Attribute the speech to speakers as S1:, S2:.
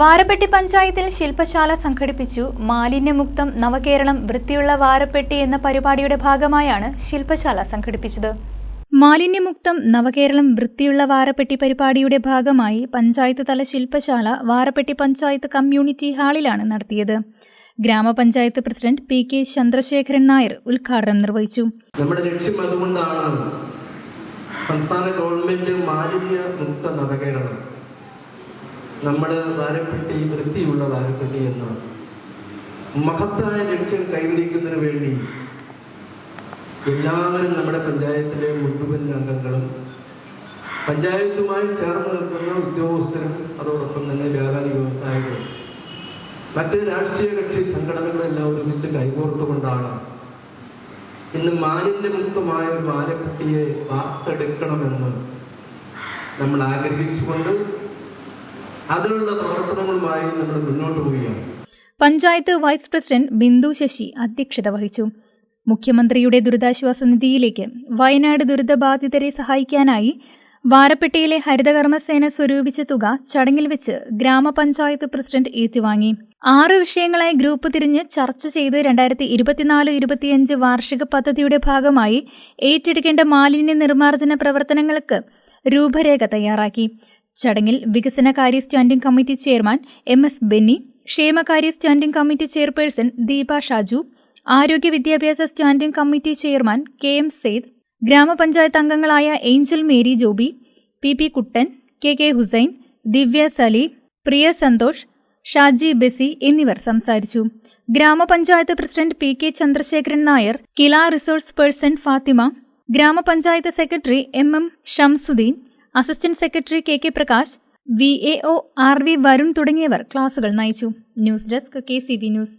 S1: വാരപ്പെട്ടി പഞ്ചായത്തിൽ ശില്പശാല സംഘടിപ്പിച്ചു. മാലിന്യമുക്തം നവകേരളം വൃത്തിയുള്ള വാരപ്പെട്ടി എന്ന പരിപാടിയുടെ ഭാഗമായാണ് ശില്പശാല സംഘടിപ്പിച്ചത്. മാലിന്യമുക്തം നവകേരളം വൃത്തിയുള്ള വാരപ്പെട്ടി പരിപാടിയുടെ ഭാഗമായി പഞ്ചായത്ത് തല ശില്പശാല വാരപ്പെട്ടി പഞ്ചായത്ത് കമ്മ്യൂണിറ്റി ഹാളിലാണ് നടത്തിയത്. ഗ്രാമപഞ്ചായത്ത് president P K Chandrasekharan Nair ഉദ്ഘാടനം നിർവഹിച്ചു.
S2: നമ്മുടെ ലക്ഷ്യം അതുകൊണ്ടാണ് സംസ്ഥാന ഗവൺമെന്റ് മാലിന്യ മുക്ത നവകേരളം. നമ്മൾ വാരപ്പെട്ടി വൃത്തിയുള്ള വാരപ്പെട്ടി എന്ന. മഹത്തായ ലക്ഷ്യം കൈവരിക്കുന്നതിന് വേണ്ടി എല്ലാവരും നമ്മുടെ പഞ്ചായത്തിലെ മുഴുവൻ അംഗങ്ങളും പഞ്ചായത്തുമായി ചേർന്ന് നിൽക്കുന്ന ഉദ്യോഗസ്ഥരും അതോടൊപ്പം തന്നെ വ്യാപാരി വ്യവസായികളും മറ്റ് രാഷ്ട്രീയ കക്ഷി സംഘടനകളെല്ലാം ഒരുമിച്ച് കൈകോർത്തുകൊണ്ടാണ് ഇന്ന് മാലിന്യമുക്തമായ ഒരു വാരപ്പെട്ടിയെ വാർത്തെടുക്കണമെന്ന് നമ്മൾ ആഗ്രഹിച്ചുകൊണ്ട് അതിനുള്ള പ്രവർത്തനങ്ങളുമായി നമ്മൾ മുന്നോട്ട് പോവുകയാണ്.
S1: പഞ്ചായത്ത് വൈസ് പ്രസിഡന്റ് ബിന്ദു ശശി അധ്യക്ഷത വഹിച്ചു. മുഖ്യമന്ത്രിയുടെ ദുരിതാശ്വാസ നിധിയിലേക്ക് വയനാട് ദുരിതബാധിതരെ സഹായിക്കാനായി വാരപ്പെട്ടിയിലെ ഹരിതകർമ്മസേന സ്വരൂപിച്ച തുക ചടങ്ങിൽ വെച്ച് ഗ്രാമപഞ്ചായത്ത് പ്രസിഡന്റ് ഏറ്റുവാങ്ങി. ആറ് വിഷയങ്ങളായി ഗ്രൂപ്പ് തിരിഞ്ഞ് ചർച്ച ചെയ്ത് രണ്ടായിരത്തി ഇരുപത്തിനാല് ഇരുപത്തിയഞ്ച് വാർഷിക പദ്ധതിയുടെ ഭാഗമായി ഏറ്റെടുക്കേണ്ട മാലിന്യ നിർമ്മാർജന പ്രവർത്തനങ്ങൾക്ക് രൂപരേഖ തയ്യാറാക്കി. ചടങ്ങിൽ വികസനകാര്യ standing committee chairman M S Benny ക്ഷേമകാര്യ standing committee chairperson Deepa Shaju ആരോഗ്യ വിദ്യാഭ്യാസ standing committee chairman K M Sayed ഗ്രാമപഞ്ചായത്ത് അംഗങ്ങളായ Angel Mary Joby P P Kuttan K K Hussain Divya Sali Priya Santhosh Shaji Bessy എന്നിവർ സംസാരിച്ചു. ഗ്രാമപഞ്ചായത്ത് president P K Chandrasekharan Nair Kila resource person Fathima ഗ്രാമപഞ്ചായത്ത് secretary M M Shamsuddin assistant secretary K K Prakash V A O R V Varun തുടങ്ങിയവർ ക്ലാസുകൾ നയിച്ചു. News desk K C V news.